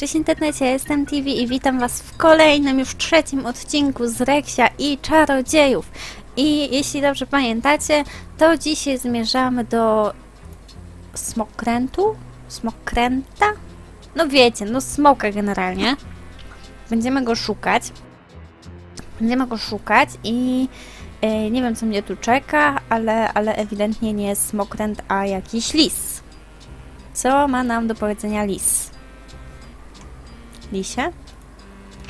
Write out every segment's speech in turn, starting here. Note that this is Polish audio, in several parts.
Cześć internecie, jestem TV i witam was w kolejnym, już trzecim odcinku z Reksia i Czarodziejów. I jeśli dobrze pamiętacie, to dzisiaj zmierzamy do Smokrętu? Smokręta? No wiecie, no smoka generalnie. Będziemy go szukać. Będziemy go szukać i e, nie wiem co mnie tu czeka, ale, ale ewidentnie nie jest smokręt, a jakiś lis. Co ma nam do powiedzenia lis? Lisie?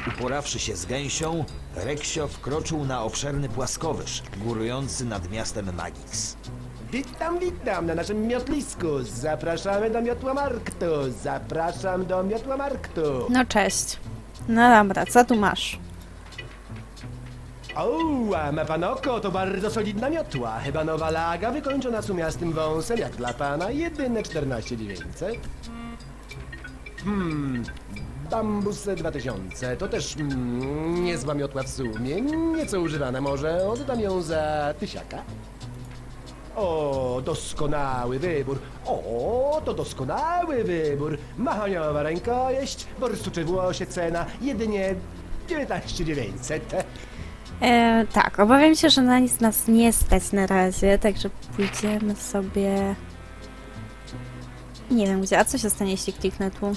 Uporawszy się z gęsią, Reksio wkroczył na obszerny płaskowyż, górujący nad miastem Magix. Witam, witam na naszym miotlisku. Zapraszamy do miotła Marktu. Zapraszam do miotła Marktu. No cześć. No dobra, co tu masz? O, a ma pan oko, to bardzo solidna miotła. Chyba nowa laga, wykończona sumiastym wąsem, jak dla pana, jedyne 14 900. Hmm, Bambus 2000, to też mm, niezła miotła w sumie, nieco używana może, oddam ją za tysiaka. O, doskonały wybór. O, to doskonały wybór. Mahoniowa rękojeść, borsucze włosie cena, jedynie 19 900. E, tak, obawiam się, że na nic nas nie stać na razie, także pójdziemy sobie... Nie wiem gdzie, a co się stanie jeśli kliknę tu?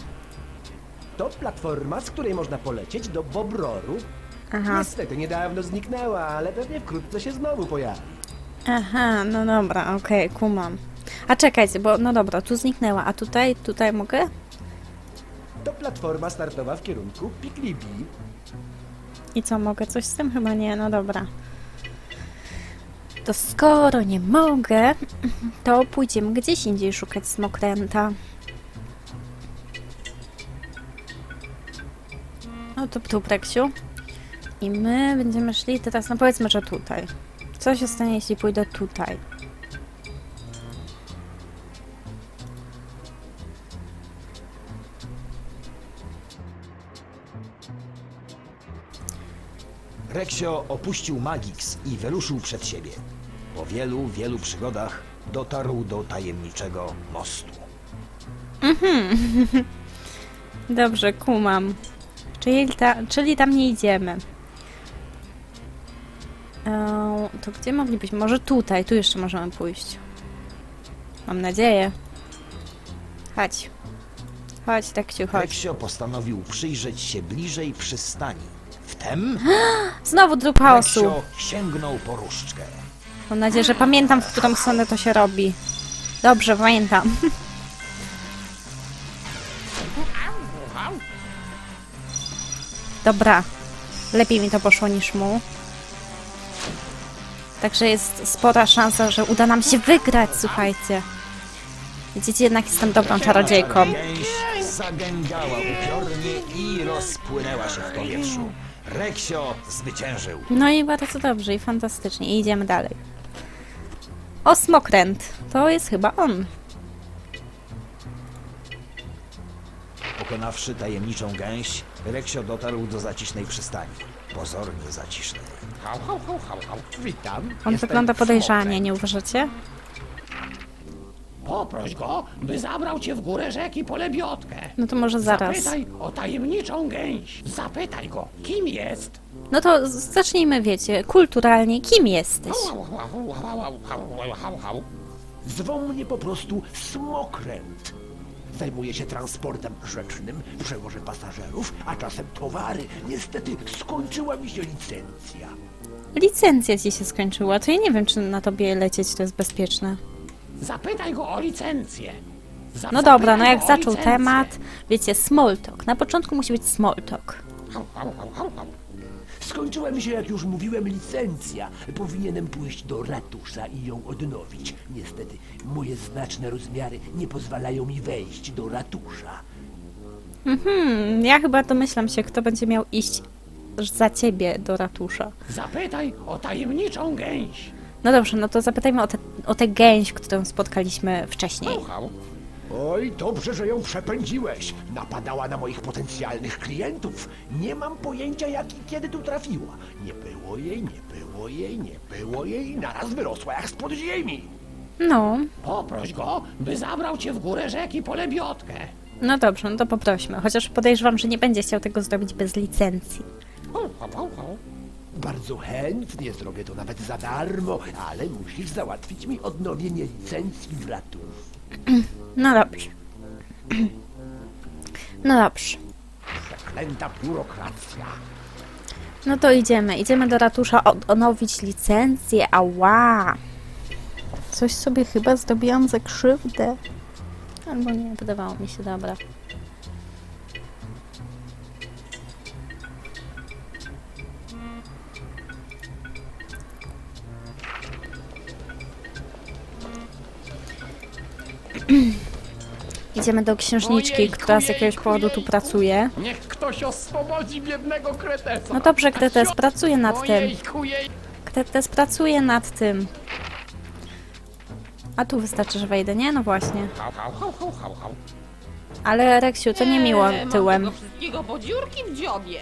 To platforma, z której można polecieć do Bobroru. Aha, Niestety niedawno zniknęła, ale pewnie wkrótce się znowu pojawi. aha, no dobra, okej, kumam. A czekajcie, bo no dobra, tu zniknęła, a tutaj, tutaj mogę? To platforma startowa w kierunku Piklibi. I co, mogę coś z tym? Chyba nie, no dobra. To skoro nie mogę, to pójdziemy gdzieś indziej szukać smokręta. No to tu, Preksiu. I my będziemy szli teraz, no powiedzmy, że tutaj. Co się stanie, jeśli pójdę tutaj? Reksio opuścił Magix i wyruszył przed siebie. Po wielu, wielu przygodach dotarł do tajemniczego mostu. Dobrze, kumam. Czyli, ta, czyli tam nie idziemy. Eee, to gdzie moglibyśmy? Może tutaj, tu jeszcze możemy pójść. Mam nadzieję. Chodź. Chodź, Teksiu, chodź. Reksio postanowił przyjrzeć się bliżej przystani. Wtem Znowu drób chaosu. Reksio sięgnął po różdżkę. Mam nadzieję, że pamiętam, w którą stronę to się robi. Dobrze, pamiętam. Dobra. Lepiej mi to poszło niż mu. Także jest spora szansa, że uda nam się wygrać, słuchajcie. Widzicie, jednak jestem dobrą czarodziejką. Zagęgała upiornie i rozpłynęła się w powietrzu. Reksio zwyciężył. No i bardzo dobrze, i fantastycznie. I idziemy dalej. O, smokręt. To jest chyba on. Pokonawszy tajemniczą gęś, Reksio dotarł do zacisznej przystani. Pozornie zacisznej. Hał, hał, hał, hał, hał. Witam. On jestem wygląda podejrzanie, nie uważacie? Poproś go, by zabrał cię w górę rzeki po lebiotkę. No to może zaraz. Zapytaj o tajemniczą gęś. Zapytaj go, kim jest. No to z- zacznijmy, wiecie, kulturalnie. Kim jesteś? Hał, hał, hał, hał, hał, hał, hał, hał. Zwą mnie po prostu Smokręt. Zajmuję się transportem rzecznym, przewożę pasażerów, a czasem towary. Niestety skończyła mi się licencja. Licencja ci się skończyła, to ja nie wiem, czy na tobie lecieć to jest bezpieczne. Zapytaj go o licencję. Zap- No dobra, no jak o zaczął licencję. temat, wiecie, small talk. Na początku musi być small talk. Skończyła mi się, jak już mówiłem, licencja. Powinienem pójść do ratusza i ją odnowić. Niestety, moje znaczne rozmiary nie pozwalają mi wejść do ratusza. Hmm, ja chyba domyślam się, kto będzie miał iść za ciebie do ratusza. Zapytaj o tajemniczą gęś. No dobrze, no to zapytajmy o, te, o tę gęś, którą spotkaliśmy wcześniej. Hał, hał. Oj, dobrze, że ją przepędziłeś. Napadała na moich potencjalnych klientów. Nie mam pojęcia, jak i kiedy tu trafiła. Nie było jej, nie było jej, nie było jej i naraz wyrosła jak spod ziemi. No, Poproś go, by zabrał cię w górę rzeki po lebiotkę. No dobrze, no to poprośmy. Chociaż podejrzewam, że nie będzie chciał tego zrobić bez licencji. Bardzo chętnie zrobię to nawet za darmo, ale musisz załatwić mi odnowienie licencji w ratu. No dobrze. No dobrze. Przeklęta biurokracja. No to idziemy. Idziemy do ratusza od- odnowić licencję. Ała! Coś sobie chyba zrobiłam za krzywdę. Albo nie, wydawało mi się, dobra. Idziemy do księżniczki, która z jakiegoś powodu tu pracuje. Niech ktoś oswobodzi biednego kretesa. No dobrze, Kretes, pracuję nad tym. Ojejku, jej. Kretes pracuje nad tym. A tu wystarczy, że wejdę, nie? No właśnie. Hał, hał, hał, hał, hał, hał. Ale Reksiu, to nie miło Eee, tyłem. Mam tego wszystkiego po dziurki w dziobie.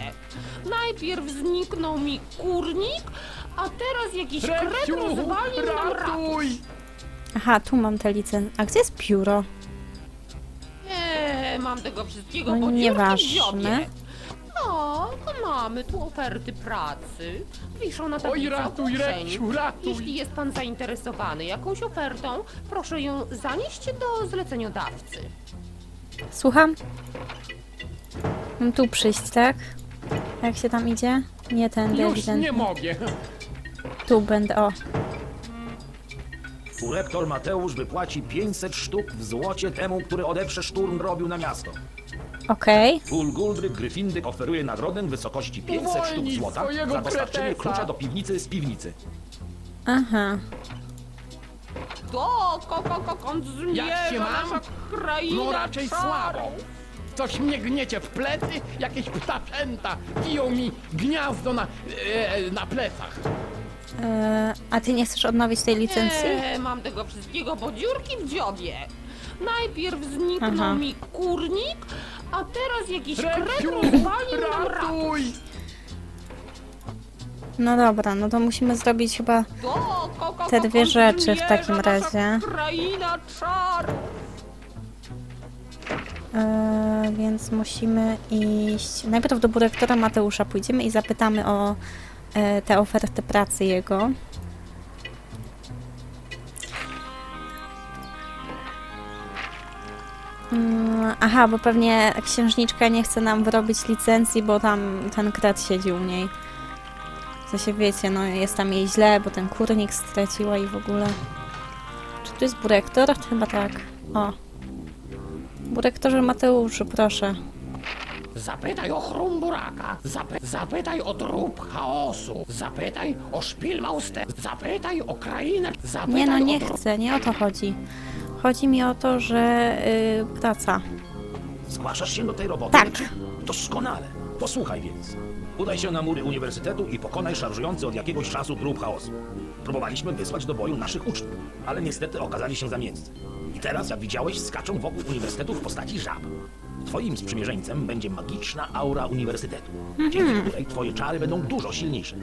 Najpierw zniknął mi kurnik, a teraz jakiś kret Reksiu, rozwalił nam rat. ratuj! Aha, tu mam te licencje. A gdzie jest pióro? Mam tego wszystkiego No po dziurki w nieważne. dziobie. No, to mamy tu oferty pracy. Wiszą na tablicy ratuj, ogłoszeń. Ratuj. Jeśli jest pan zainteresowany jakąś ofertą, proszę ją zanieść do zleceniodawcy. Słucham? Mam tu przyjść, tak? Jak się tam idzie? Nie tędy, Już ewidentnie. nie mogę. Tu będę, o. Rektor Mateusz wypłaci 500 sztuk w złocie temu, który odeprze szturm robił na miasto. Okej. Fulguldryk Gryfindyk oferuje nagrodę w wysokości 500 sztuk Uwolnij złota swojego za dostarczenie kretesa. klucza do piwnicy z piwnicy. Aha. To, ko, ko, ko, kąt zmierza Jak się mam? nasza kraina No raczej słabo. Coś mnie gniecie w plecy, jakieś ptaszęta biją mi gniazdo na, e, na plecach. E, a ty nie chcesz odnowić tej licencji? Eee, mam tego wszystkiego po dziurki w dziobie. Najpierw zniknął Aha. mi kurnik, a teraz jakiś kret Reksiu, rozwalił nam rat. ratuj! No dobra, no to musimy zrobić chyba To, ko, ko, te ko, dwie rzeczy w takim nasza razie. kraina czarów. E, więc musimy iść. Najpierw do dyrektora Mateusza pójdziemy i zapytamy o e, te oferty pracy jego. Mm, aha, bo pewnie księżniczka nie chce nam wyrobić licencji, bo tam ten kret siedzi u niej. Co się wiecie, no jest tam jej źle, bo ten kurnik straciła i w ogóle. Czy tu jest dyrektor? Chyba tak. O, Dyrektorze Mateuszu, proszę. Zapytaj o Chrumburaka, Zapy zapytaj o trup chaosu, zapytaj o Szpilmaustę, zapytaj o krainę, zapytaj Nie no, nie o chcę, nie o to chodzi. Chodzi mi o to, że yy, praca. Zgłaszasz się do tej roboty? Tak. Doskonale. Posłuchaj więc. Udaj się na mury uniwersytetu i pokonaj szarżujący od jakiegoś czasu trup chaosu. Próbowaliśmy wysłać do boju naszych uczniów, ale niestety okazali się zamięscy. I teraz, jak widziałeś, skaczą wokół uniwersytetu w postaci żab. Twoim sprzymierzeńcem będzie magiczna aura uniwersytetu, dzięki której twoje czary będą dużo silniejsze.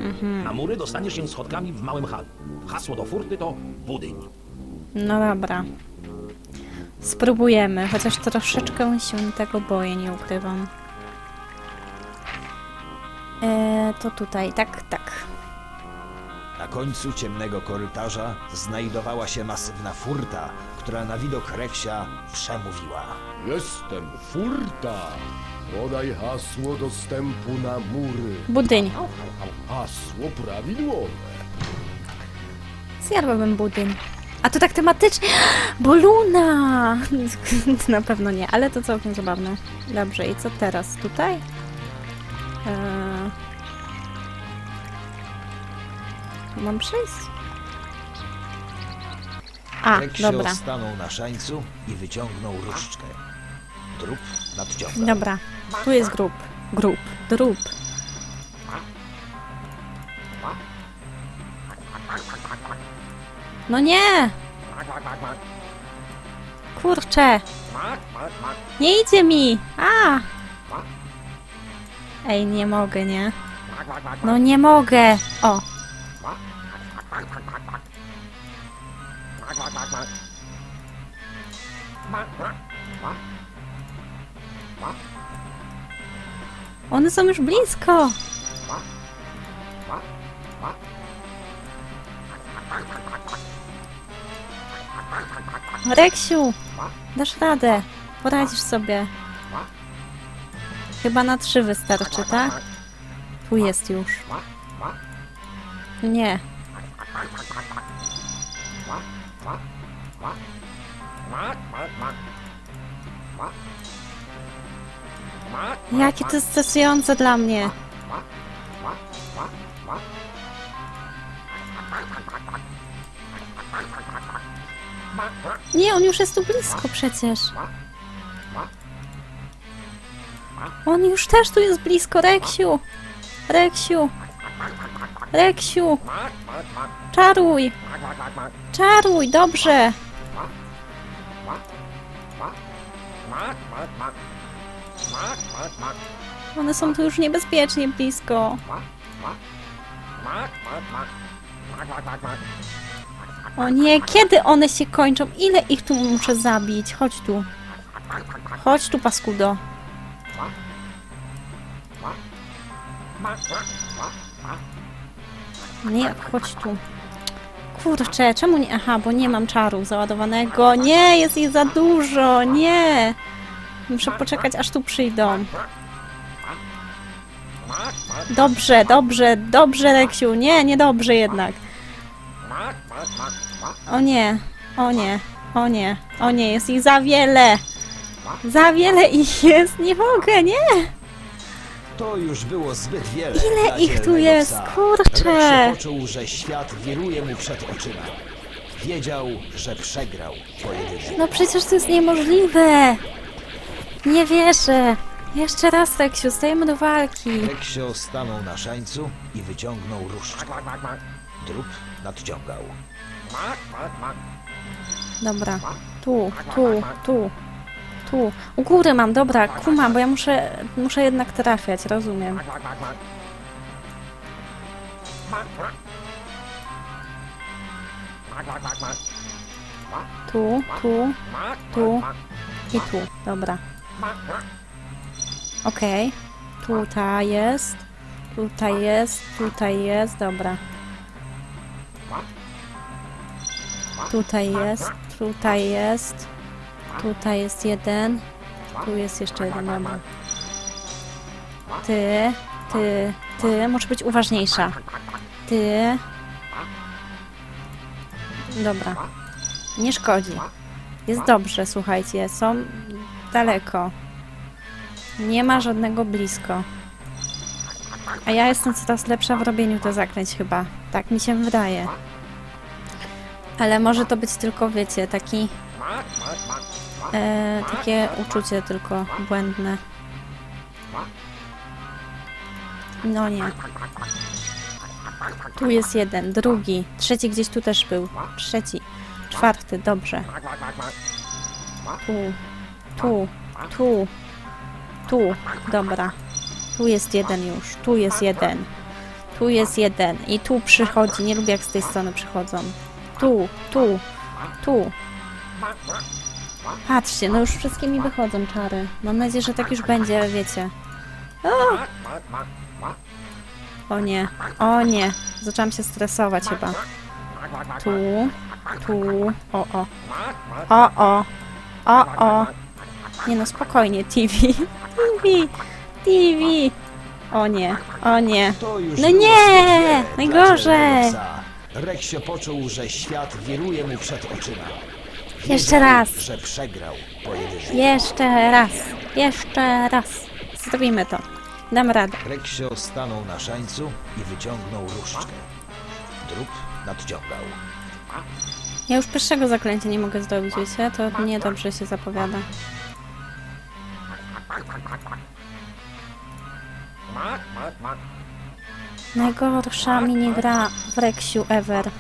Na mury dostaniesz się schodkami w małym halu. Hasło do furty to budyń. No dobra. Spróbujemy, chociaż troszeczkę się tego boję, nie ukrywam. E, to tutaj, tak, tak. Na końcu ciemnego korytarza znajdowała się masywna furta, która na widok Reksia przemówiła. Jestem furta. Podaj hasło dostępu na mury. Budyń. Hasło prawidłowe. Zjadłabym budyń. A to tak tematycznie. Boluna! Na pewno nie, ale to całkiem zabawne. Dobrze, i co teraz? Tutaj? Eee... Tu mam przyjść? A, Reksio dobra. stanął na szańcu i wyciągnął różdżkę. Trup nadciągał. Dobra, tu jest grób. Grób. Drób. No nie! Kurczę! Nie idzie mi! A! Ej, nie mogę, nie? No nie mogę! O! One są już blisko. Reksiu, dasz radę. Poradzisz sobie. Chyba na trzy wystarczy, tak? Tu jest już. Nie. Jakie to jest stresujące dla mnie. Nie, on już jest tu blisko przecież. On już też tu jest blisko, Reksiu. Reksiu. Reksiu. Czaruj. Czaruj, dobrze. One są tu już niebezpiecznie blisko. O nie, kiedy one się kończą? Ile ich tu muszę zabić? Chodź tu. Chodź tu, paskudo. Nie, chodź tu. Kurczę, czemu nie? Aha, bo nie mam czaru załadowanego. Nie, jest ich za dużo. Nie. Muszę poczekać, aż tu przyjdą. Dobrze, dobrze, dobrze, Reksiu. Nie, niedobrze jednak. O nie, o nie, o nie, o nie, jest ich za wiele. Za wiele ich jest, nie mogę, nie. To już było zbyt wiele. Ile dla ich tu dzielnego jest, psa. kurczę. Poczuł, że świat wiruje mu przed oczyma. Wiedział, że przegrał pojedynek. No przecież to jest niemożliwe. Nie wierzę. Jeszcze raz, Reksiu, stajemy do walki. Reksio stanął na szańcu i wyciągnął różdżkę. Drób nadciągał. Dobra, tu, tu, tu, tu. U góry mam, dobra, kumam, bo ja muszę, muszę jednak trafiać, rozumiem. Tu, tu, tu i tu, dobra. Okej, tutaj jest, tutaj jest, tutaj jest, dobra. Tutaj jest, tutaj jest, tutaj jest jeden, tu jest jeszcze jeden, dobra. Ty, ty, ty, muszę być uważniejsza. Ty. Dobra. Nie szkodzi. Jest dobrze, słuchajcie, są daleko. Nie ma żadnego blisko. A ja jestem coraz lepsza w robieniu tych zaklęć chyba. Tak mi się wydaje. Ale może to być tylko, wiecie, taki... E, takie uczucie tylko błędne. No nie. Tu jest jeden, drugi, trzeci gdzieś tu też był. Trzeci, czwarty, dobrze. Tu, tu, tu, tu, dobra. Tu jest jeden już, tu jest jeden. Tu jest jeden i tu przychodzi, nie lubię jak z tej strony przychodzą. Tu, tu, tu. Patrzcie, no już wszystkie mi wychodzą czary. Mam nadzieję, że tak już będzie, wiecie. O! o nie, o nie. Zaczęłam się stresować chyba. Tu, tu, o, o. O, o. O, o. Nie no, spokojnie, TV. TV, TV. O nie, o nie. To już No było nie! dla Najgorzej! psa. Reksio poczuł, że świat wiruje mu przed oczyma. Jeszcze raz. że przegrał pojedynek. Jeszcze raz, jeszcze raz. Zrobimy to. Dam radę. Reksio stanął na szańcu i wyciągnął różdżkę. Drób nadciągał. Ja już pierwszego zaklęcia nie mogę zrobić, wiecie? To niedobrze się zapowiada. Najgorsza minigra w Reksiu ever.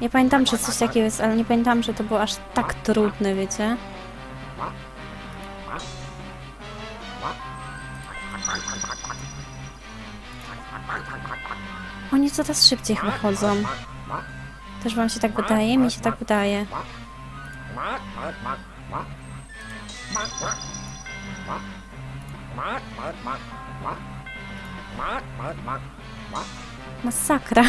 Nie pamiętam, czy coś takiego jest, ale nie pamiętam, że to było aż tak trudne, wiecie? Oni coraz szybciej chyba chodzą. Też wam się tak wydaje? Mi się tak wydaje. Masakra.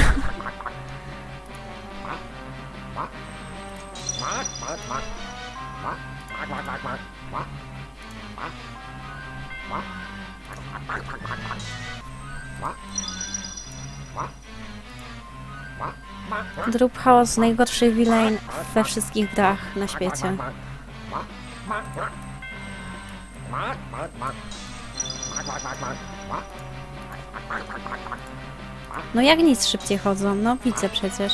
Drób chaos najgorszy villain we wszystkich grach na świecie. No jak nic szybciej chodzą, no widzę przecież.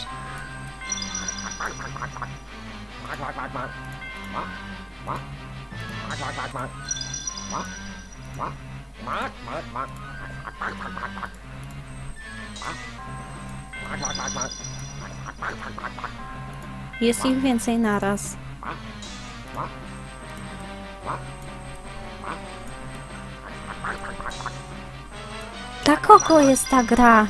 Jest ich więcej naraz. Dla kogo jest ta gra?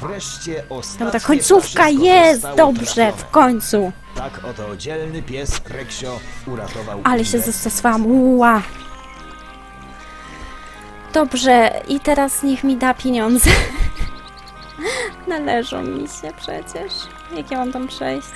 Wreszcie ostatnie Dobra, końcówka wszystko jest! zostało Dobrze, trafione. w końcu! Tak oto dzielny pies Reksio uratował Ale się inne. zestresowałam. Ua. Dobrze, i teraz niech mi da pieniądze. Należą mi się przecież. Jak ja mam tam przejść?